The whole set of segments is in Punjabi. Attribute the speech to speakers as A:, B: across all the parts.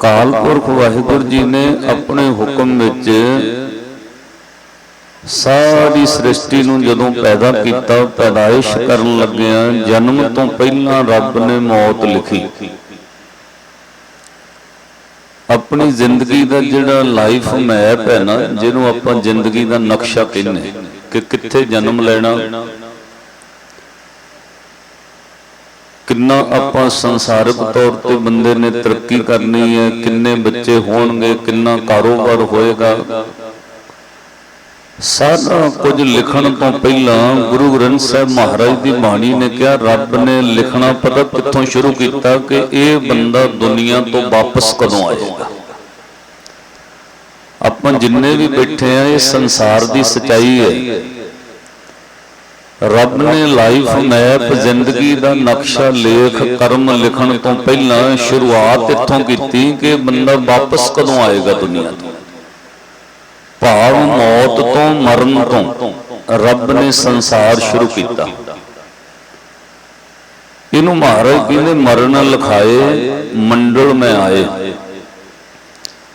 A: ਅਕਾਲ ਪੁਰਖ ਵਾਹਿਗੁਰੂ ਜੀ ਨੇ ਆਪਣੇ ਹੁਕਮ ਵਿੱਚ ਸਾਰੀ ਸ੍ਰਿਸ਼ਟੀ ਨੂੰ ਜਦੋਂ ਪੈਦਾ ਕੀਤਾ, ਪੈਦਾਇਸ਼ ਕਰਨ ਲੱਗਿਆ, ਜਨਮ ਤੋਂ ਪਹਿਲਾਂ ਰੱਬ ਨੇ ਮੌਤ ਲਿਖੀ। ਆਪਣੀ ਜ਼ਿੰਦਗੀ ਦਾ ਜਿਹੜਾ ਲਾਈਫ ਮੈਪ ਹੈ ਨਾ, ਜਿਹਨੂੰ ਆਪਾਂ ਜ਼ਿੰਦਗੀ ਦਾ ਨਕਸ਼ਾ ਕਹਿੰਦੇ ਕਿ ਕਿੱਥੇ ਜਨਮ ਲੈਣਾ ਕਿੰਨਾ ਆਪਾਂ ਸੰਸਾਰਿਕ ਤੌਰ ਤੇ ਬੰਦੇ ਨੇ ਤਰੱਕੀ ਕਰਨੀ ਹੈ, ਕਿੰਨੇ ਬੱਚੇ ਹੋਣਗੇ, ਕਿੰਨਾ ਕਾਰੋਬਾਰ ਹੋਏਗਾ। ਸਾਰਾ ਕੁਝ ਲਿਖਣ ਤੋਂ ਪਹਿਲਾਂ ਗੁਰੂ ਗ੍ਰੰਥ ਸਾਹਿਬ ਮਹਾਰਾਜ ਦੀ ਬਾਣੀ ਨੇ ਕਿਹਾ, ਰੱਬ ਨੇ ਲਿਖਣਾ ਪਤਾ ਕਿੱਥੋਂ ਸ਼ੁਰੂ ਕੀਤਾ ਕਿ ਇਹ ਬੰਦਾ ਦੁਨੀਆ ਤੋਂ ਵਾਪਸ ਕਦੋਂ ਆਏਗਾ। ਆਪਾਂ ਜਿੰਨੇ ਵੀ ਬੈਠੇ ਆ, ਇਹ ਸੰਸਾਰ ਦੀ ਸਚਾਈ ਹੈ। ਰੱਬ ਨੇ ਲਾਈਫ ਮੈਪ ਜ਼ਿੰਦਗੀ ਦਾ ਨਕਸ਼ਾ ਲੇਖ ਕਰਮ ਲਿਖਣ ਤੋਂ ਪਹਿਲਾਂ ਸ਼ੁਰੂਆਤ ਇੱਥੋਂ ਕੀਤੀ ਕਿ ਬੰਦਾ ਵਾਪਸ ਕਦੋਂ ਆਏਗਾ ਦੁਨੀਆ ਤੋਂ? ਭਾਵ ਮੌਤ ਤੋਂ ਮਰਨ ਤੋਂ। ਰੱਬ ਨੇ ਸੰਸਾਰ ਸ਼ੁਰੂ ਕੀਤਾ। ਇਹਨੂੰ ਮਹਾਰਾਜ ਕਹਿੰਦੇ ਮਰਨ ਲਿਖਾਏ ਮੰਡਲ ਮੈਂ ਆਏ।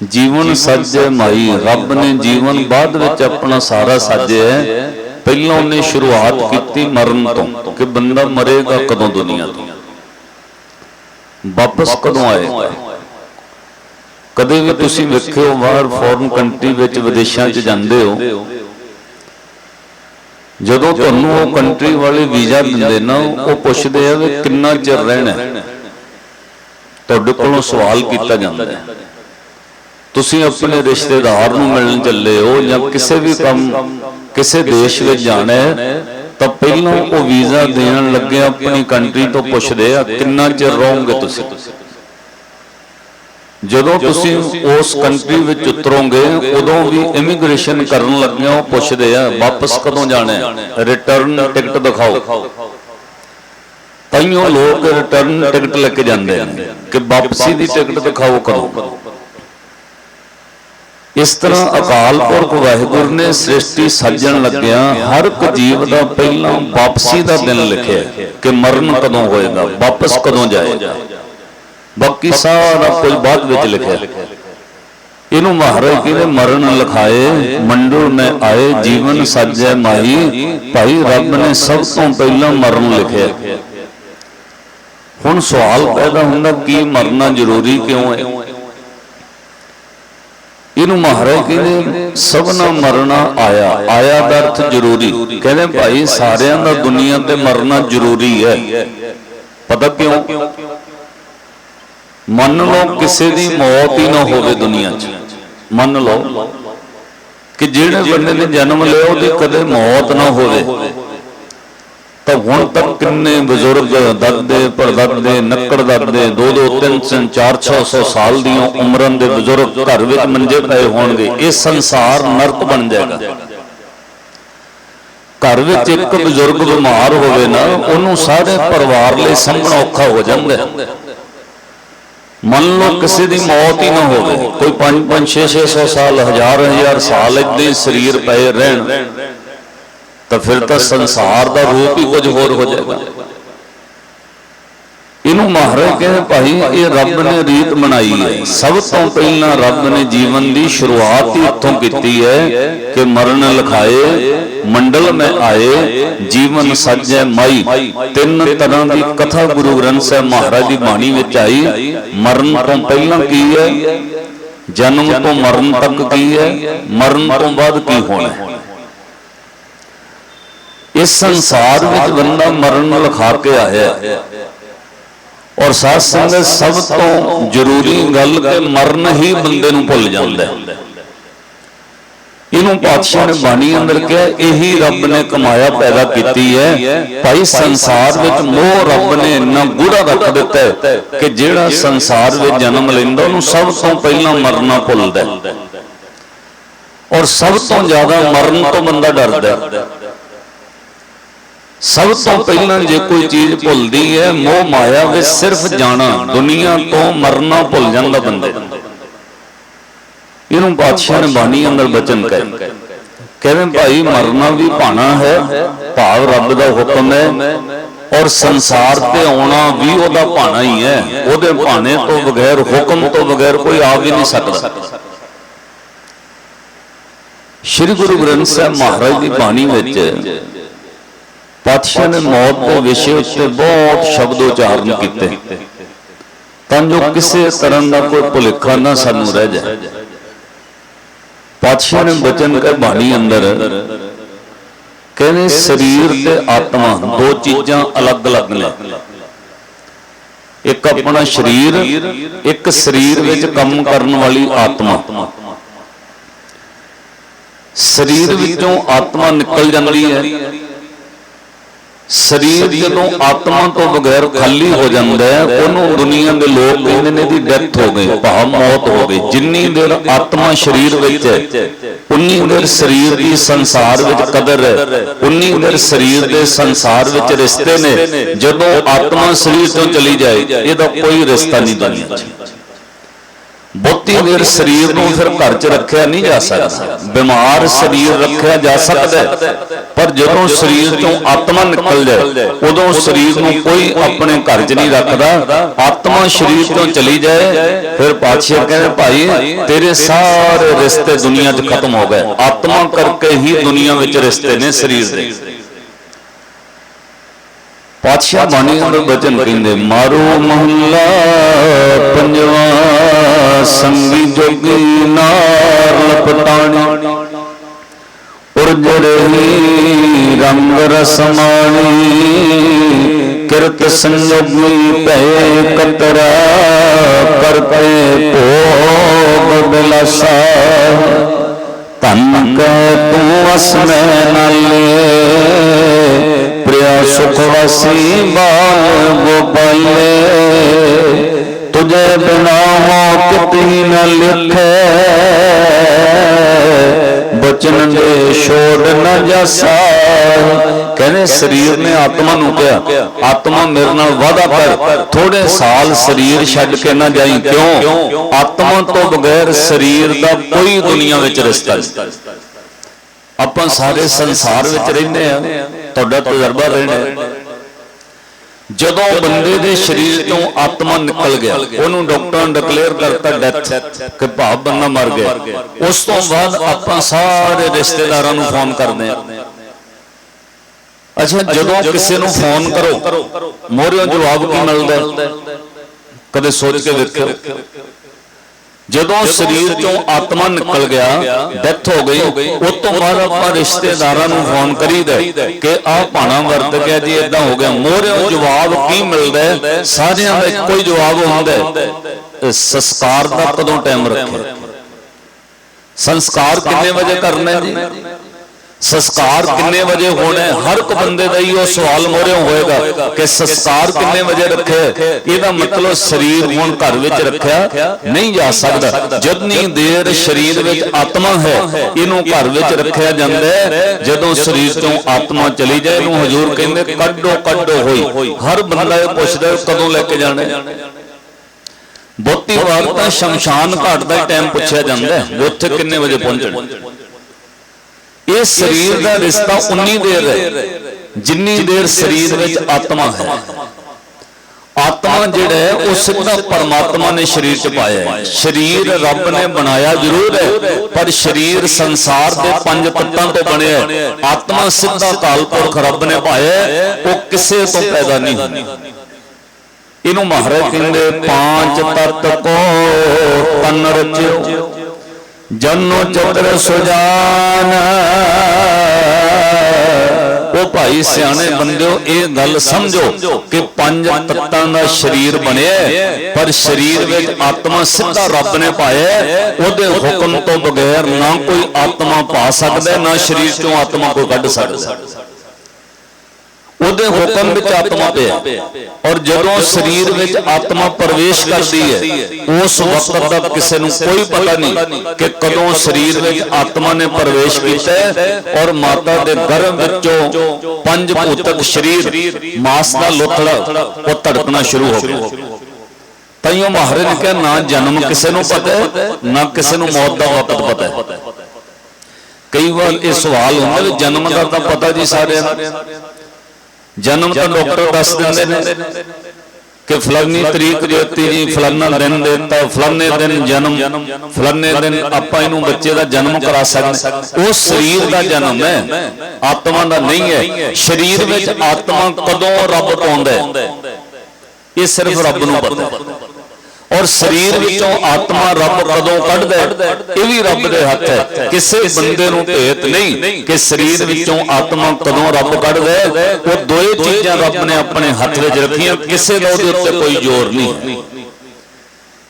A: ਜੀਵਨ ਸਾਜੇ ਮਾਈ। ਰੱਬ ਨੇ ਜੀਵਨ ਬਾਅਦ ਵਿੱਚ ਆਪਣਾ ਸਾਰਾ ਸਾਜਿਆ। ਪਹਿਲਾਂ ਉਹਨੇ ਸ਼ੁਰੂਆਤ ਕੀਤੀ ਮਰਨ ਤੋਂ ਕਿ ਬੰਦਾ ਮਰੇਗਾ ਕਦੋਂ ਦੁਨੀਆ ਤੋਂ? ਵਾਪਸ ਕਦੋਂ ਆਏਗਾ? ਕਦੇ ਵੀ ਤੁਸੀਂ ਵੇਖਿਓ ਬਾਹਰ ਫੋਰਨ ਕੰਟਰੀ ਵਿੱਚ ਵਿਦੇਸ਼ਾਂ 'ਚ ਜਾਂਦੇ ਹੋ? ਜਦੋਂ ਤੁਹਾਨੂੰ ਉਹ ਕੰਟਰੀ ਵਾਲੇ ਵੀਜ਼ਾ ਦਿੰਦੇ ਨਾ ਉਹ ਪੁੱਛਦੇ ਆ ਵੀ ਕਿੰਨਾ ਚਿਰ ਰਹਿਣਾ ਹੈ। ਤੁਹਾਡੇ ਕੋਲੋਂ ਸਵਾਲ ਕੀਤਾ ਜਾਂਦਾ ਹੈ। ਤੁਸੀਂ ਆਪਣੇ ਰਿਸ਼ਤੇਦਾਰ ਨੂੰ ਮਿਲਣ ਚੱਲੇ ਹੋ ਜਾਂ ਕਿਸੇ ਵੀ ਕੰਮ ਕਿਸੇ ਦੇਸ਼ ਵਿੱਚ ਜਾਣਾ ਹੈ, ਤਾਂ ਪਹਿਲਾਂ ਉਹ ਵੀਜ਼ਾ ਦੇਣ ਲੱਗੇ ਆਪਣੀ ਕੰਟਰੀ ਤੋਂ ਪੁੱਛਦੇ ਆ, ਕਿੰਨਾ ਚਿਰ ਰਹੋਗੇ ਤੁਸੀਂ? ਜਦੋਂ ਤੁਸੀਂ ਉਸ ਕੰਟਰੀ ਵਿੱਚ ਉਤਰੋਗੇ, ਉਦੋਂ ਵੀ ਇਮੀਗ੍ਰੇਸ਼ਨ ਕਰਨ ਲੱਗਿਆ, ਉਹ ਪੁੱਛਦੇ ਆ, ਵਾਪਸ ਕਦੋਂ ਜਾਣਾ ਹੈ? ਰਿਟਰਨ ਟਿਕਟ ਦਿਖਾਓ। ਤਾਈਓ ਲੋਕ ਰਿਟਰਨ ਟਿਕਟ ਲੈ ਕੇ ਜਾਂਦੇ ਆ ਕਿ ਵਾਪਸੀ ਦੀ ਟਿਕਟ ਦਿਖਾਓ ਕਰੋ ਇਸ ਤਰ੍ਹਾਂ ਅਕਾਲ ਪੁਰਖ ਵਾਹਿਗੁਰੂ ਨੇ ਸ੍ਰਿਸ਼ਟੀ ਸਾਜਣ ਲੱਗਿਆ ਹਰ ਇੱਕ ਜੀਵ ਦਾ ਪਹਿਲਾਂ ਵਾਪਸੀ ਦਾ ਦਿਨ ਲਿਖਿਆ ਕਿ ਮਰਨ ਕਦੋਂ ਹੋਏਗਾ ਵਾਪਸ ਕਦੋਂ ਜਾਏਗਾ? ਬਾਕੀ ਸਾਰਾ ਕੁਝ ਬਾਅਦ ਵਿੱਚ ਲਿਖਿਆ। ਇਹਨੂੰ ਮਹਾਰਾਜ ਕਹਿੰਦੇ ਮਰਨ ਲਿਖਾਏ ਮੰਡਲ ਨੇ ਆਏ ਜੀਵਨ ਸਾਜੈ ਮਾਈ ਭਾਈ ਰੱਬ ਨੇ ਸਭ ਤੋਂ ਪਹਿਲਾਂ ਮਰਨ ਲਿਖਿਆ। ਹੁਣ ਸਵਾਲ ਪੈਦਾ ਹੁੰਦਾ ਕੀ ਮਰਨਾ ਜ਼ਰੂਰੀ ਕਿਉਂ ਹੈ? ਇਹਨੂੰ ਮਹਾਰਾਜ ਕਹਿੰਦੇ ਸਭਨਾ ਮਰਨਾ ਆਇਆ ਆਇਆ ਦਾ ਅਰਥ ਜ਼ਰੂਰੀ। ਕਹਿੰਦੇ ਭਾਈ ਸਾਰਿਆਂ ਦਾ ਦੁਨੀਆ ਤੇ ਮਰਨਾ ਜ਼ਰੂਰੀ ਹੈ। ਪਤਾ ਕਿਉਂ? ਮੰਨ ਲਓ ਕਿਸੇ ਦੀ ਮੌਤ ਹੀ ਨਾ ਹੋਵੇ ਦੁਨੀਆ 'ਚ। ਮੰਨ ਲਓ ਕਿ ਜਿਹੜੇ ਬੰਦੇ ਨੇ ਜਨਮ ਲਿਆ, ਉਹਦੀ ਕਦੇ ਮੌਤ ਨਾ ਹੋਵੇ। ਤਾਂ ਹੁਣ ਤੱਕ ਕਿੰਨੇ ਬਜ਼ੁਰਗ ਦਾਦੇ ਪੜਦਾਦੇ ਨੱਕੜ ਦਾਦੇ 2 2 3 3 4 600 ਸਾਲ ਦੀਆਂ ਉਮਰਾਂ ਦੇ ਬਜ਼ੁਰਗ ਘਰ ਵਿੱਚ ਮੰਜੇ ਪਏ ਹੋਣਗੇ। ਇਹ ਸੰਸਾਰ ਨਰਕ ਬਣ ਜਾਏਗਾ। ਘਰ ਵਿੱਚ ਇੱਕ ਬਜ਼ੁਰਗ ਬਿਮਾਰ ਹੋਵੇ ਨਾ, ਉਹਨੂੰ ਸਾਰੇ ਪਰਿਵਾਰ ਲਈ ਸੰਭਣਾ ਔਖਾ ਹੋ ਜਾਂਦਾ ਮੰਨ ਲਓ ਕਿਸੇ ਦੀ ਮੌਤ ਹੀ ਨਾ ਹੋਵੇ, ਕੋਈ 5 5 6 600 ਸਾਲ, ਹਜ਼ਾਰ ਹਜ਼ਾਰ ਸਾਲ ਇਦਾਂ ਹੀ ਸਰੀਰ ਪਏ ਰਹਿਣ। ਤਾਂ ਫਿਰ ਤਾਂ ਸੰਸਾਰ ਦਾ ਰੂਪ ਹੀ ਕੁਝ ਹੋਰ ਹੋ ਜਾਏਗਾ। ਇਹਨੂੰ ਮਹਾਰਾਜ ਕਹਿੰਦੇ ਭਾਈ ਇਹ ਰੱਬ ਨੇ ਰੀਤ ਬਣਾਈ ਹੈ। ਸਭ ਤੋਂ ਪਹਿਲਾਂ ਰੱਬ ਨੇ ਜੀਵਨ ਦੀ ਸ਼ੁਰੂਆਤ ਹੀ ਇੱਥੋਂ ਕੀਤੀ ਹੈ ਕਿ ਮਰਨ ਲਿਖਾਏ ਮੰਡਲ ਮੈਂ ਆਏ ਜੀਵਨ ਸਾਜੈ ਮਾਈ। ਤਿੰਨ ਤਰ੍ਹਾਂ ਦੀ ਕਥਾ ਗੁਰੂ ਗ੍ਰੰਥ ਸਾਹਿਬ ਮਹਾਰਾਜ ਦੀ ਬਾਣੀ ਵਿੱਚ ਆਈ ਮਰਨ ਤੋਂ ਪਹਿਲਾਂ ਕੀ ਹੈ? ਜਨਮ ਤੋਂ ਮਰਨ ਤੱਕ ਕੀ ਹੈ? ਮਰਨ ਤੋਂ ਬਾਅਦ ਕੀ ਹੋਣਾ ਹੈ? ਇਸ ਸੰਸਾਰ ਵਿੱਚ ਬੰਦਾ ਮਰਨ ਲਿਖਾ ਕੇ ਆਇਆ ਹੈ। ਔਰ ਸਾਧ ਸੰਗਤ ਸਭ ਤੋਂ ਜ਼ਰੂਰੀ ਗੱਲ ਕਿ ਮਰਨ ਹੀ ਬੰਦੇ ਨੂੰ ਭੁੱਲ ਜਾਂਦਾ ਹੈ। ਇਹਨੂੰ ਪਾਤਸ਼ਾਹ ਨੇ ਬਾਣੀ ਅੰਦਰ ਕਿਹਾ ਇਹੀ ਰੱਬ ਨੇ ਕਮਾਇਆ ਪੈਦਾ ਕੀਤੀ ਹੈ। ਭਾਈ ਸੰਸਾਰ ਵਿੱਚ ਮੋਹ ਰੱਬ ਨੇ ਇੰਨਾ ਗੂੜਾ ਰੱਖ ਦਿੱਤਾ ਕਿ ਜਿਹੜਾ ਸੰਸਾਰ ਵਿੱਚ ਜਨਮ ਲੈਂਦਾ ਉਹਨੂੰ ਸਭ ਤੋਂ ਪਹਿਲਾਂ ਮਰਨਾ ਭੁੱਲਦਾ ਔਰ ਸਭ ਤੋਂ ਜ਼ਿਆਦਾ ਮਰਨ ਤੋਂ ਬੰਦਾ ਡਰਦਾ ਸਭ ਤੋਂ ਪਹਿਲਾਂ ਜੇ ਕੋਈ ਚੀਜ਼ ਭੁੱਲਦੀ ਹੈ ਮੋਹ ਮਾਇਆ ਵਿੱਚ ਸਿਰਫ ਜਾਣਾ ਦੁਨੀਆ ਤੋਂ ਮਰਨਾ ਭੁੱਲ ਜਾਂਦਾ ਬੰਦੇ। ਇਹਨੂੰ ਬਾਦਸ਼ਾਹ ਨੇ ਬਾਣੀ ਅੰਦਰ ਬਚਨ ਕਹੇ। ਕਹਿੰਦੇ ਭਾਈ ਮਰਨਾ ਵੀ ਭਾਣਾ ਹੈ ਭਾਵ ਰੱਬ ਦਾ ਹੁਕਮ ਹੈ। ਔਰ ਸੰਸਾਰ ਤੇ ਆਉਣਾ ਵੀ ਉਹਦਾ ਭਾਣਾ ਹੀ ਹੈ। ਉਹਦੇ ਭਾਣੇ ਤੋਂ ਬਗੈਰ ਹੁਕਮ ਤੋਂ ਬਗੈਰ ਕੋਈ ਆ ਵੀ ਨਹੀਂ ਸਕਦਾ। ਸ੍ਰੀ ਗੁਰੂ ਗ੍ਰੰਥ ਸਾਹਿਬ ਮਹਾਰਾਜ ਦੀ ਬਾਣੀ ਵਿੱਚ ਪਾਤਸ਼ਾਹ ਨੇ ਮੌਤ ਦੇ ਵਿਸ਼ੇ ਉੱਤੇ ਬਹੁਤ ਸ਼ਬਦ ਉਚਾਰਨ ਕੀਤੇ। ਤਾਂ ਜੋ ਕਿਸੇ ਤਰ੍ਹਾਂ ਦਾ ਕੋਈ ਭੁਲੇਖਾ ਨਾ ਸਾਨੂੰ ਰਹਿ ਜਾਏ। ਪਾਤਸ਼ਾਹ ਨੇ ਬਚਨ ਕੇ ਬਾਣੀ ਅੰਦਰ ਕਹਿੰਦੇ, ਸਰੀਰ ਤੇ ਆਤਮਾ ਦੋ ਚੀਜ਼ਾਂ ਅਲੱਗ-ਅਲੱਗ ਨੇ। ਇੱਕ ਆਪਣਾ ਸਰੀਰ, ਇੱਕ ਸਰੀਰ ਵਿੱਚ ਕੰਮ ਕਰਨ ਵਾਲੀ ਆਤਮਾ। ਸਰੀਰ ਵਿੱਚੋਂ ਆਤਮਾ ਨਿਕਲ ਜਾਂਦੀ ਹੈ। ਸਰੀਰ ਜਦੋਂ ਆਤਮਾ ਤੋਂ ਬਗੈਰ ਖਾਲੀ ਹੋ ਜਾਂਦਾ ਹੈ ਉਹਨੂੰ ਦੁਨੀਆ ਦੇ ਲੋਕ ਕਹਿੰਦੇ ਨੇ ਦੀ ਡੈਥ ਹੋ ਗਈ ਭਾਵ ਮੌਤ ਹੋ ਗਈ। ਜਿੰਨੀ ਦੇਰ ਆਤਮਾ ਸਰੀਰ ਵਿੱਚ ਹੈ ਉਨੀ ਦੇਰ ਸਰੀਰ ਦੀ ਸੰਸਾਰ ਵਿੱਚ ਕਦਰ ਹੈ ਉਨੀ ਦੇਰ ਸਰੀਰ ਦੇ ਸੰਸਾਰ ਵਿੱਚ ਰਿਸ਼ਤੇ ਨੇ। ਜਦੋਂ ਆਤਮਾ ਸਰੀਰ ਤੋਂ ਚਲੀ ਜਾਏ ਇਹਦਾ ਕੋਈ ਰਿਸ਼ਤਾ ਨਹੀਂ ਦੁਨੀਆ 'ਚ ਬਹੁਤੀ ਦੇਰ ਸਰੀਰ ਨੂੰ ਫਿਰ ਘਰ 'ਚ ਰੱਖਿਆ ਨਹੀਂ ਜਾ ਸਕਦਾ। ਬਿਮਾਰ ਸਰੀਰ ਰੱਖਿਆ ਜਾ ਸਕਦਾ। ਪਰ ਜਦੋਂ ਸਰੀਰ ਤੋਂ ਆਤਮਾ ਨਿਕਲ ਜਾਏ ਉਦੋਂ ਸਰੀਰ ਨੂੰ ਕੋਈ ਆਪਣੇ ਘਰ 'ਚ ਨਹੀਂ ਰੱਖਦਾ। ਆਤਮਾ ਸਰੀਰ ਤੋਂ ਚਲੀ ਜਾਏ ਫਿਰ ਪਾਤਸ਼ਾਹ ਕਹਿੰਦੇ ਭਾਈ ਤੇਰੇ ਸਾਰੇ ਰਿਸ਼ਤੇ ਦੁਨੀਆ 'ਚ ਖਤਮ ਹੋ ਗਏ। ਆਤਮਾ ਕਰਕੇ ਹੀ ਦੁਨੀਆ ਵਿੱਚ ਰਿਸ਼ਤੇ ਨੇ ਸਰੀਰ ਦੇ। ਪਾਤਸ਼ਾਹ ਬਾਣੀ ਅੰਦਰ ਬਚਨ ਕਹਿੰਦੇ ਮਾਰੋ ਮਹੱਲਾ ਪੰਜਵਾ ਸੰਗੀ ਜੋਗੀ ਨਾਰ ਲਪਟਾਣੀ। ਉਰਜੜਹੀ ਰੰਗ ਰਸਮਾਣੀ ਕਿਰਤ ਸੰਜੋਗੀ ਭੈ ਕਤਰਾ ਕਰਤੇ ਭੋਗ ਬਿਲਸਾ। ਧੰਨ ਕੈ ਤੂੰ ਅਸਮੈ ਨਾਲੇ ਸੁਖ ਵਸੀ ਬਾਲ ਗੋਪਾਲੇ ਤੁਝੇ ਬਿਨਾ ਹੋ ਕਿਤਹੀ ਨ ਲਿਖੇ। ਬਚਨ ਦੇ ਛੋੜ ਨ ਜਾਸਾ। ਕਹਿੰਦੇ ਸਰੀਰ ਨੇ ਆਤਮਾ ਨੂੰ ਕਿਹਾ ਆਤਮਾ ਮੇਰੇ ਨਾਲ ਵਾਦਾ ਕਰ। ਥੋੜੇ ਸਾਲ ਸਰੀਰ ਛੱਡ ਕੇ ਨਾ ਜਾਈ। ਕਿਉਂ? ਆਤਮਾ ਤੋਂ ਬਗੈਰ ਸਰੀਰ ਦਾ ਕੋਈ ਦੁਨੀਆ ਵਿੱਚ ਰਿਸ਼ਤਾ ਨਹੀਂ। ਆਪਾਂ ਸਾਰੇ ਸੰਸਾਰ ਵਿੱਚ ਰਹਿੰਦੇ ਆ। ਤੁਹਾਡਾ ਤਜਰਬਾ ਰਹਿਣਾ ਜਦੋਂ ਬੰਦੇ ਦੇ ਸਰੀਰ ਤੋਂ ਆਤਮਾ ਨਿਕਲ ਗਿਆ ਉਹਨੂੰ ਡਾਕਟਰਾਂ ਨੇ ਡਿਕਲੇਅਰ ਕਰਤਾ ਡੈਥ ਕਿ ਭਾਵ ਬੰਦਾ ਮਰ ਗਿਆ। ਉਸ ਤੋਂ ਬਾਅਦ ਆਪਾਂ ਸਾਰੇ ਰਿਸ਼ਤੇਦਾਰਾਂ ਨੂੰ ਫੋਨ ਕਰਦੇ ਆ ਅੱਛਾ ਜਦੋਂ ਕਿਸੇ ਨੂੰ ਫੋਨ ਕਰੋ ਮੋਰਿਓ ਜਵਾਬ ਕੀ ਮਿਲਦਾ? ਕਦੇ ਸੋਚ ਕੇ ਵੇਖੋ ਜਦੋਂ ਸਰੀਰ ਤੋਂ ਆਤਮਾ ਨਿਕਲ ਗਿਆ ਡੈਥ ਹੋ ਗਈ ਉਸ ਤੋਂ ਬਾਅਦ ਆਪਾਂ ਰਿਸ਼ਤੇਦਾਰਾਂ ਨੂੰ ਫੋਨ ਕਰੀਦਾ ਕਿ ਆਹ ਭਾਣਾ ਵਰਤ ਗਿਆ ਜੀ ਇਦਾਂ ਹੋ ਗਿਆ। ਮੋਹਰਿਓ ਜਵਾਬ ਕੀ ਮਿਲਦਾ? ਸਾਰਿਆਂ ਦਾ ਇੱਕੋ ਹੀ ਜਵਾਬ ਹੁੰਦਾ ਸੰਸਕਾਰ ਦਾ ਕਦੋਂ ਟਾਈਮ ਰੱਖਿਆ ਸੰਸਕਾਰ ਕਿੰਨੇ ਵਜੇ ਕਰਨਾ ਹੈ ਜੀ? ਸੰਸਕਾਰ ਕਿੰਨੇ ਵਜੇ ਹੋਣਾ? ਹਰ ਇੱਕ ਬੰਦੇ ਦਾ ਹੀ ਉਹ ਸਵਾਲ ਮੋਰਿਓ ਹੋਏਗਾ ਕਿ ਸੰਸਕਾਰ ਕਿੰਨੇ ਵਜੇ ਰੱਖੇ? ਇਹਦਾ ਮਤਲਬ ਸਰੀਰ ਹੁਣ ਘਰ ਵਿੱਚ ਰੱਖਿਆ ਨਹੀਂ ਜਾ ਸਕਦਾ। ਜਿੰਨੀ ਦੇਰ ਸਰੀਰ ਵਿੱਚ ਆਤਮਾ ਹੈ ਇਹਨੂੰ ਘਰ ਵਿੱਚ ਰੱਖਿਆ ਜਾਂਦਾ ਹੈ। ਜਦੋਂ ਸਰੀਰ ਤੋਂ ਆਤਮਾ ਚਲੀ ਜਾਏ ਇਹਨੂੰ ਹਜ਼ੂਰ ਕਹਿੰਦੇ ਕੱਢੋ ਕੱਢੋ ਹੋਈ। ਹਰ ਬੰਦਾ ਇਹ ਪੁੱਛਦਾ ਕਦੋਂ ਲੈ ਕੇ ਜਾਣਾ? ਬਹੁਤੀ ਵਾਰ ਤਾਂ ਸ਼ਮਸ਼ਾਨ ਘਾਟ ਦਾ ਟਾਈਮ ਪੁੱਛਿਆ ਜਾਂਦਾ ਉੱਥੇ ਕਿੰਨੇ ਵਜੇ ਪਹੁੰਚਣਾ ਇਹ ਸਰੀਰ ਦਾ ਰਿਸ਼ਤਾ ਉਨੀ ਦੇਰ ਹੈ, ਜਿੰਨੀ ਦੇਰ ਸਰੀਰ ਵਿੱਚ ਆਤਮਾ ਹੈ। ਆਤਮਾ ਜਿਹੜਾ ਹੈ, ਉਹ ਸਿੱਧਾ ਪਰਮਾਤਮਾ ਨੇ ਸਰੀਰ ਚ ਪਾਇਆ ਹੈ। ਸਰੀਰ ਰੱਬ ਨੇ ਬਣਾਇਆ ਜ਼ਰੂਰ ਹੈ, ਪਰ ਸਰੀਰ ਸੰਸਾਰ ਦੇ ਪੰਜ ਤੱਤਾਂ ਤੋਂ ਬਣਿਆ ਹੈ। ਆਤਮਾ ਸਿੱਧਾ ਕਾਲਪੁਰਖ ਰੱਬ ਨੇ ਪਾਇਆ ਹੈ, ਉਹ ਕਿਸੇ ਤੋਂ ਪੈਦਾ ਨਹੀਂ ਹੁੰਦੀ ਇਹਨੂੰ ਮਹਾਰਾਜ ਕਹਿੰਦੇ ਪੰਜ ਤਤ ਕੋ ਤਨ ਰਚਿਓ। ਜਨੋ ਚਤਰ ਸੁਜਾਨ। ਉਹ ਭਾਈ ਸਿਆਣੇ ਬੰਦਿਓ, ਇਹ ਗੱਲ ਸਮਝੋ ਕਿ ਪੰਜ ਤੱਤਾਂ ਦਾ ਸਰੀਰ ਬਣਿਆ ਪਰ ਸਰੀਰ ਵਿੱਚ ਆਤਮਾ ਸਿੱਧਾ ਰੱਬ ਨੇ ਪਾਇਆ ਉਹਦੇ ਹੁਕਮ ਤੋਂ ਬਗੈਰ ਨਾ ਕੋਈ ਆਤਮਾ ਪਾ ਸਕਦਾ, ਨਾ ਸਰੀਰ ਚੋਂ ਆਤਮਾ ਕੋਈ ਕੱਢ ਸਕਦਾ। ਉਹਦੇ ਹੁਕਮ ਵਿੱਚ ਆਤਮਾ ਪਿਆ। ਔਰ ਜਦੋਂ ਸਰੀਰ ਵਿੱਚ ਆਤਮਾ ਪ੍ਰਵੇਸ਼ ਕਰਦੀ ਹੈ ਉਸ ਵਕਤ ਦਾ ਕਿਸੇ ਨੂੰ ਕੋਈ ਪਤਾ ਨਹੀਂ ਕਿ ਕਦੋਂ ਸਰੀਰ ਵਿੱਚ ਆਤਮਾ ਨੇ ਪ੍ਰਵੇਸ਼ ਕੀਤਾ ਹੈ ਔਰ ਮਾਤਾ ਦੇ ਗਰਭ ਵਿੱਚੋਂ ਪੰਜ ਭੂਤਕ ਸਰੀਰ ਮਾਸ ਦਾ ਲੋਥੜਾ ਉਹ ਧੜਕਣਾ ਸ਼ੁਰੂ ਹੋ ਗਿਆ। ਤਈਓ ਮਹਾਰਾਜ ਨੇ ਕਿਹਾ ਨਾ ਜਨਮ ਕਿਸੇ ਨੂੰ ਪਤਾ ਨਾ ਕਿਸੇ ਨੂੰ ਮੌਤ ਦਾ ਵਕਤ ਪਤਾ ਕਈ ਵਾਰ ਇਹ ਸਵਾਲ ਹੁੰਦਾ ਵੀ ਜਨਮ ਦਾ ਤਾਂ ਪਤਾ ਜੀ ਸਾਰਿਆਂ ਨੂੰ। ਜਨਮ ਤਾਂ ਡਾਕਟਰ ਦੱਸ ਦਿੰਦੇ ਨੇ ਕਿ ਫਲਾਨੀ ਤਰੀਕ ਜੋਤੀ ਜੀ ਫਲਾਨਾ ਦਿਨ ਦਿੱਤਾ ਫਲਾਨੇ ਦਿਨ ਜਨਮ ਫਲਾਨੇ ਦਿਨ ਆਪਾਂ ਇਹਨੂੰ ਬੱਚੇ ਦਾ ਜਨਮ ਕਰਾ ਸਕਦੇ ਉਹ ਸਰੀਰ ਦਾ ਜਨਮ ਹੈ। ਆਤਮਾ ਦਾ ਨਹੀਂ ਹੈ। ਸਰੀਰ ਵਿੱਚ ਆਤਮਾ ਕਦੋਂ ਰੱਬ ਪਾਉਂਦਾ ਇਹ ਸਿਰਫ ਰੱਬ ਨੂੰ ਪਤਾ ਹੈ। ਔਰ ਸਰੀਰ ਵਿੱਚੋਂ ਆਤਮਾ ਰੱਬ ਕਦੋਂ ਕੱਢਦਾ ਹੈ ਇਹ ਵੀ ਰੱਬ ਦੇ ਹੱਥ ਹੈ। ਕਿਸੇ ਬੰਦੇ ਨੂੰ ਭੇਤ ਨਹੀਂ ਕਿ ਸਰੀਰ ਵਿੱਚੋਂ ਆਤਮਾ ਕਦੋਂ ਰੱਬ ਕੱਢਦਾ ਹੈ। ਉਹ ਦੋਏ ਚੀਜ਼ਾਂ ਰੱਬ ਨੇ ਆਪਣੇ ਹੱਥ ਵਿੱਚ ਰੱਖੀਆਂ ਕਿਸੇ ਦਾ ਉਹਦੇ ਉੱਤੇ ਕੋਈ ਜ਼ੋਰ ਨਹੀਂ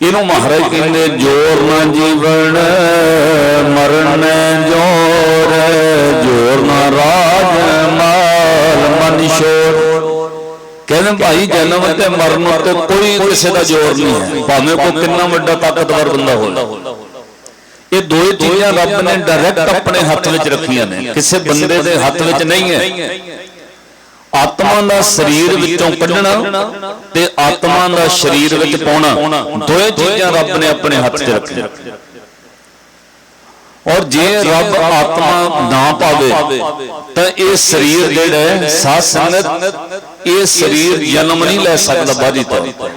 A: ਇਹਨੂੰ ਮਹਾਰਾਜ ਕਹਿੰਦੇ ਜੋਰ ਨਾ ਜੀਵਨ ਮਰਨ ਜੋਰ ਜੋਰ ਨਾ ਰਾਜ ਮਾਲ ਮਨ ਸ਼ੋਰ ਕਹਿੰਦੇ ਭਾਈ ਜਨਮ ਤੇ ਮਰਨ ਉੱਤੇ ਕੋਈ ਕਿਸੇ ਦਾ ਜ਼ੋਰ ਨਹੀਂ ਹੈ। ਭਾਵੇਂ ਕੋਈ ਕਿੰਨਾ ਵੱਡਾ ਤਾਕਤਵਰ ਬੰਦਾ ਹੋਵੇ। ਇਹ ਦੋਏ ਚੀਜ਼ਾਂ ਰੱਬ ਨੇ ਡਾਇਰੈਕਟ ਆਪਣੇ ਹੱਥ ਵਿੱਚ ਰੱਖੀਆਂ ਨੇ। ਕਿਸੇ ਬੰਦੇ ਦੇ ਹੱਥ ਵਿੱਚ ਨਹੀਂ ਹੈ। ਆਤਮਾ ਦਾ ਸਰੀਰ ਵਿੱਚੋਂ ਕੱਢਣਾ ਤੇ ਆਤਮਾ ਦਾ ਸਰੀਰ ਵਿੱਚ ਪਾਉਣਾ। ਦੋਏ ਚੀਜ਼ਾਂ ਰੱਬ ਨੇ ਆਪਣੇ ਹੱਥ 'ਚ ਰੱਖੀਆਂ। ਔਰ ਜੇ ਰੱਬ ਆਤਮਾ ਨਾ ਪਾਵੇ ਤਾਂ ਇਹ ਸਰੀਰ ਜਿਹੜਾ ਸਾਧ ਸੰਗਤ ਇਹ ਸਰੀਰ ਜਨਮ ਨਹੀਂ ਲੈ ਸਕਦਾ ਬਾਦੀ ਤੌਰ ਤੇ।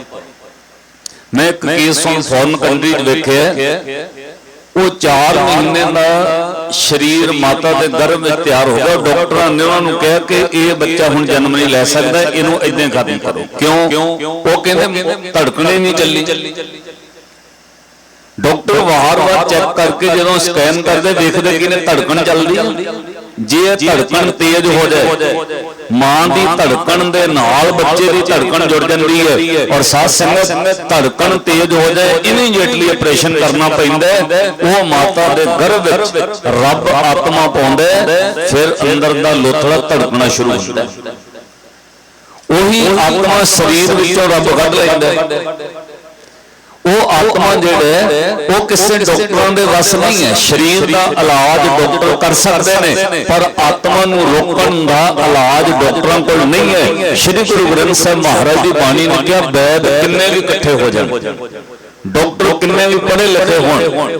A: ਮੈਂ ਇੱਕ ਕੇਸ ਹੁਣ ਫੋਰਨ ਕੰਟਰੀ 'ਚ ਵੇਖਿਆ ਉਹ 4 ਮਹੀਨੇ ਦਾ ਸਰੀਰ ਮਾਤਾ ਦੇ ਗਰਭ ਵਿੱਚ ਤਿਆਰ ਹੋ ਗਿਆ। ਡਾਕਟਰਾਂ ਨੇ ਉਹਨਾਂ ਨੂੰ ਕਿਹਾ ਕਿ ਇਹ ਬੱਚਾ ਹੁਣ ਜਨਮ ਨਹੀਂ ਲੈ ਸਕਦਾ ਇਹਨੂੰ ਇਦਾਂ ਖਤਮ ਕਰੋ ਕਿਉਂ? ਉਹ ਕਹਿੰਦੇ ਧੜਕਣੇ ਨਹੀਂ ਚੱਲੀ ਡਾਕਟਰ ਵਾਰ-ਵਾਰ ਚੈੱਕ ਕਰਕੇ ਜਦੋਂ ਸਕੈਨ ਕਰਦੇ ਵੇਖਦੇ ਕਿ ਨੇ ਧੜਕਣ ਚੱਲਦੀ ਹੈ ਜੇ ਇਹ ਧੜਕਣ ਤੇਜ਼ ਹੋ ਜਾਏ ਮਾਂ ਦੀ ਧੜਕਣ ਦੇ ਨਾਲ ਬੱਚੇ ਦੀ ਧੜਕਣ ਜੁੜ ਜਾਂਦੀ ਹੈ ਔਰ ਸਾਥ ਸੰਗਤ ਧੜਕਣ ਤੇਜ਼ ਹੋ ਜਾਏ ਇਮੀਡੀਏਟਲੀ ਆਪਰੇਸ਼ਨ ਕਰਨਾ ਪੈਂਦਾ ਹੈ। ਉਹ ਮਾਤਾ ਦੇ ਗਰਭ ਵਿੱਚ ਰੱਬ ਆਤਮਾ ਪਾਉਂਦਾ ਫਿਰ ਅੰਦਰ ਦਾ ਲੋਥੜਾ ਧੜਕਣਾ ਸ਼ੁਰੂ ਹੁੰਦਾ ਉਹੀ ਆਤਮਾ ਸਰੀਰ ਵਿੱਚੋਂ ਰੱਬ ਕੱਢ ਲੈਂਦਾ ਉਹ ਆਤਮਾ ਜਿਹੜਾ ਉਹ ਕਿਸੇ ਡਾਕਟਰਾਂ ਦੇ ਵੱਸ ਨਹੀਂ ਹੈ। ਸਰੀਰ ਦਾ ਇਲਾਜ ਡਾਕਟਰ ਕਰ ਸਕਦੇ ਨੇ। ਪਰ ਆਤਮਾ ਨੂੰ ਰੋਕਣ ਦਾ ਇਲਾਜ ਡਾਕਟਰਾਂ ਕੋਲ ਨਹੀਂ ਹੈ। ਸ੍ਰੀ ਗੁਰੂ ਗ੍ਰੰਥ ਸਾਹਿਬ ਮਹਾਰਾਜ ਦੀ ਬਾਣੀ ਨੇ ਕਿਹਾ ਵੈਦ ਕਿੰਨੇ ਵੀ ਇਕੱਠੇ ਹੋ ਜਾਣ? ਡਾਕਟਰ ਕਿੰਨੇ ਵੀ ਪੜ੍ਹੇ ਲਿਖੇ ਹੋਣ?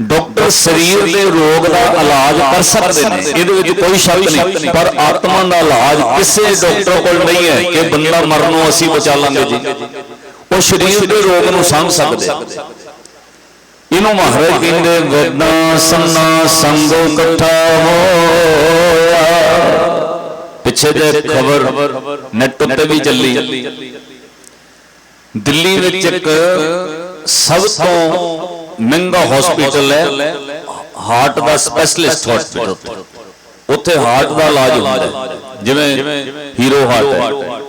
A: ਡਾਕਟਰ ਸਰੀਰ ਦੇ ਰੋਗ ਦਾ ਇਲਾਜ ਕਰ ਸਕਦੇ ਨੇ। ਇਹਦੇ ਵਿੱਚ ਕੋਈ ਸ਼ੱਕ ਨਹੀਂ। ਪਰ ਆਤਮਾ ਦਾ ਇਲਾਜ ਕਿਸੇ ਡਾਕਟਰ ਕੋਲ ਨਹੀਂ ਹੈ ਕਿ ਬੰਦਾ ਮਰਨੋਂ ਅਸੀਂ ਬਚਾ ਲਾਂਗੇ ਜੀ। ਸਰੀਰ ਦੇ ਰੋਗ ਨੂੰ ਸਮਝ ਸਕਦੇ ਇਹਨੂੰ ਮਹਾਰਾਜ ਕਹਿੰਦੇ ਵੇਦਾਂ ਸੰਨਾ ਸੰਗੋ ਇਕੱਠਾ ਹੋਇਆ। ਪਿੱਛੇ ਜੇ ਖਬਰ ਨੈਟ ਉੱਤੇ ਵੀ ਚੱਲੀ। ਦਿੱਲੀ ਵਿੱਚ ਇੱਕ ਸਭ ਤੋਂ ਮਹਿੰਗਾ ਹਸਪੀਟਲ ਹੈ ਹਾਰਟ ਦਾ ਸਪੈਸ਼ਲਿਸਟ ਹਸਪੀਟਲ ਉੱਥੇ ਹਾਰਟ ਦਾ ਇਲਾਜ ਹੁੰਦਾ ਜਿਵੇਂ ਹੀਰੋ ਹਾਰਟ ਹੈ।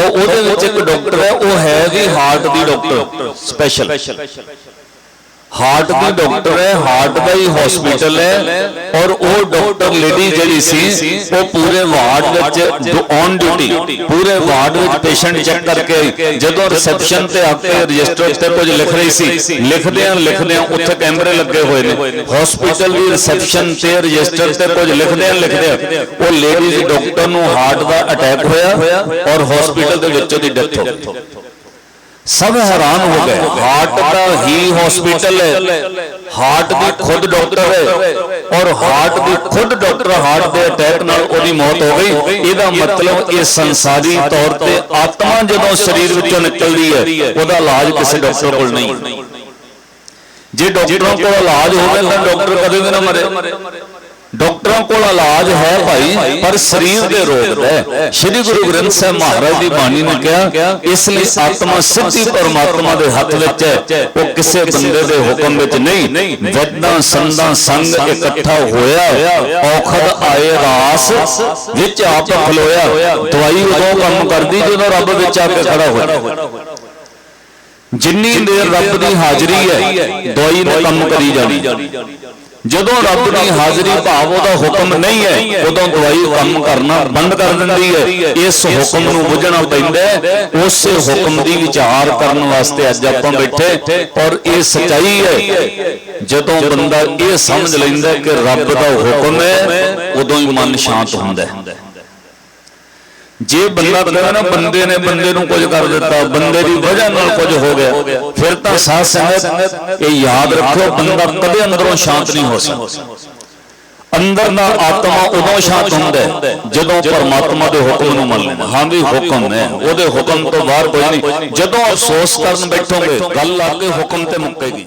A: ਤਾਂ ਉਹਦੇ ਵਿੱਚ ਇੱਕ ਡਾਕਟਰ ਹੈ ਉਹ ਹੈ ਵੀ ਹਾਰਟ ਦੀ ਡਾਕਟਰ ਸਪੈਸ਼ਲ ਹਾਰਟ ਦੀ ਡਾਕਟਰ ਹੈ ਹਾਰਟ ਦਾ ਹੀ ਹਸਪੀਟਲ ਹੈ ਔਰ ਉਹ ਡਾਕਟਰ ਲੇਡੀ ਜਿਹੜੀ ਸੀ ਉਹ ਪੂਰੇ ਵਾਰਡ ਵਿੱਚ ਔਨ ਡਿਊਟੀ ਪੂਰੇ ਵਾਰਡ ਵਿੱਚ ਪੇਸ਼ੈਂਟ ਚੈੱਕ ਕਰਕੇ ਜਦੋਂ ਰਿਸੈਪਸ਼ਨ ਤੇ ਆ ਕੇ ਰਜਿਸਟਰ ਤੇ ਕੁਝ ਲਿਖ ਰਹੀ ਸੀ ਲਿਖਦਿਆਂ ਲਿਖਦਿਆਂ ਉੱਥੇ ਕੈਮਰੇ ਲੱਗੇ ਹੋਏ ਨੇ। ਹਸਪੀਟਲ ਦੀ ਰਿਸੈਪਸ਼ਨ ਤੇ ਰਜਿਸਟਰ ਤੇ ਕੁਝ ਲਿਖਦਿਆਂ ਲਿਖਦਿਆਂ ਉਹ ਲੇਡੀ ਡਾਕਟਰ ਨੂੰ ਹਾਰਟ ਦਾ ਅਟੈਕ ਹੋਇਆ ਔਰ ਹਸਪੀਟਲ ਦੇ ਵਿੱਚ ਉਹਦੀ ਡੈਥ ਹੋ ਗਈ। ਸਭ ਹੈਰਾਨ ਹੋ ਗਏ। ਹਾਰਟ ਦਾ ਹੀ। ਹਸਪੀਟਲ ਹੈ। ਹਾਰਟ ਦੀ ਖੁਦ ਡਾਕਟਰ ਹੈ। ਔਰ ਹਾਰਟ ਦੀ ਖੁਦ ਡਾਕਟਰ ਹਾਰਟ ਦੇ ਅਟੈਕ ਨਾਲ ਉਹਦੀ ਮੌਤ ਹੋ ਗਈ। ਇਹਦਾ ਮਤਲਬ ਇਹ ਸੰਸਾਰੀ ਤੌਰ ਤੇ ਆਤਮਾ ਜਦੋਂ ਸਰੀਰ ਵਿੱਚੋਂ ਨਿਕਲਦੀ ਹੈ ਉਹਦਾ ਇਲਾਜ ਕਿਸੇ ਡਾਕਟਰ ਕੋਲ ਨਹੀਂ। ਜੇ ਡਾਕਟਰਾਂ ਕੋਲ ਇਲਾਜ ਹੋਵੇ ਤਾਂ ਡਾਕਟਰ ਕਦੇ ਵੀ ਨਾ ਮਰੇ। ਡਾਕਟਰਾਂ ਕੋਲ ਇਲਾਜ ਹੈ ਭਾਈ ਪਰ ਸਰੀਰ ਦੇ ਰੋਗ ਦਾ ਸ੍ਰੀ ਗੁਰੂ ਗ੍ਰੰਥ ਸਾਹਿਬ ਮਹਾਰਾਜ ਦੀ ਬਾਣੀ ਨੇ ਕਿਹਾ ਇਸ ਲਈ ਆਤਮਾ ਸਿੱਧੀ ਪਰਮਾਤਮਾ ਦੇ ਹੱਥ ਵਿੱਚ ਹੈ। ਉਹ ਕਿਸੇ ਬੰਦੇ ਦੇ ਹੁਕਮ ਵਿੱਚ ਨਹੀਂ। ਵੈਦਾਂ ਸੰਦਾਂ ਸੰਗ ਇਕੱਠਾ ਹੋਇਆ। ਔਖਦ ਆਏ ਰਾਸ ਵਿੱਚ ਆਪ ਖਲੋਇਆ। ਦਵਾਈ ਉਦੋਂ ਕੰਮ ਕਰਦੀ ਜਦੋਂ ਰੱਬ ਵਿੱਚ ਆ ਕੇ ਖੜਾ ਹੋਇਆ। ਜਿੰਨੀ ਦੇਰ ਰੱਬ ਦੀ ਹਾਜ਼ਰੀ ਹੈ ਦਵਾਈ ਨੇ ਕੰਮ ਕਰੀ ਜਾਣੀ। ਜਦੋਂ ਰੱਬ ਦੀ ਹਾਜ਼ਰੀ ਭਾਵ ਉਹਦਾ ਹੁਕਮ ਨਹੀਂ ਹੈ ਉਦੋਂ ਦਵਾਈ ਕੰਮ ਕਰਨਾ ਬੰਦ ਕਰ ਦਿੰਦੀ ਹੈ। ਇਸ ਹੁਕਮ ਨੂੰ ਬੁੱਝਣਾ ਪੈਂਦਾ ਹੈ ਉਸੇ ਹੁਕਮ ਦੀ ਵਿਚਾਰ ਕਰਨ ਵਾਸਤੇ ਅੱਜ ਆਪਾਂ ਬੈਠੇ ਔਰ ਇਹ ਸਚਾਈ ਹੈ ਜਦੋਂ ਬੰਦਾ ਇਹ ਸਮਝ ਲੈਂਦਾ ਕਿ ਰੱਬ ਦਾ ਹੁਕਮ ਹੈ ਉਦੋਂ ਹੀ ਮਨ ਸ਼ਾਂਤ ਹੁੰਦਾ ਹੈ। ਜੇ ਬੰਦਾ ਕਹਿੰਦਾ ਨਾ ਬੰਦੇ ਨੇ ਬੰਦੇ ਨੂੰ ਕੁਝ ਕਰ ਦਿੱਤਾ ਬੰਦੇ ਦੀ ਵਜ੍ਹਾ ਨਾਲ ਕੁਝ ਹੋ ਗਿਆ ਫਿਰ ਤਾਂ ਸਾਧ ਸੰਗਤ ਇਹ ਯਾਦ ਰੱਖੋ ਬੰਦਾ ਕਦੇ ਅੰਦਰੋਂ ਸ਼ਾਂਤ ਨਹੀਂ ਹੋ ਸਕਦਾ। ਅੰਦਰ ਦਾ ਆਤਮਾ ਉਦੋਂ ਸ਼ਾਂਤ ਹੁੰਦਾ ਜਦੋਂ ਪਰਮਾਤਮਾ ਦੇ ਹੁਕਮ ਨੂੰ ਮੰਨ ਲੈਂਦਾ ਹਾਂ। ਵੀ ਹੁਕਮ ਹੈ ਉਹਦੇ ਹੁਕਮ ਤੋਂ ਬਾਹਰ ਕੋਈ ਨਹੀਂ। ਜਦੋਂ ਅਫਸੋਸ ਕਰਨ ਬੈਠੋਗੇ ਗੱਲ ਆ ਕੇ ਹੁਕਮ ਤੇ ਮੁੱਕੇਗੀ।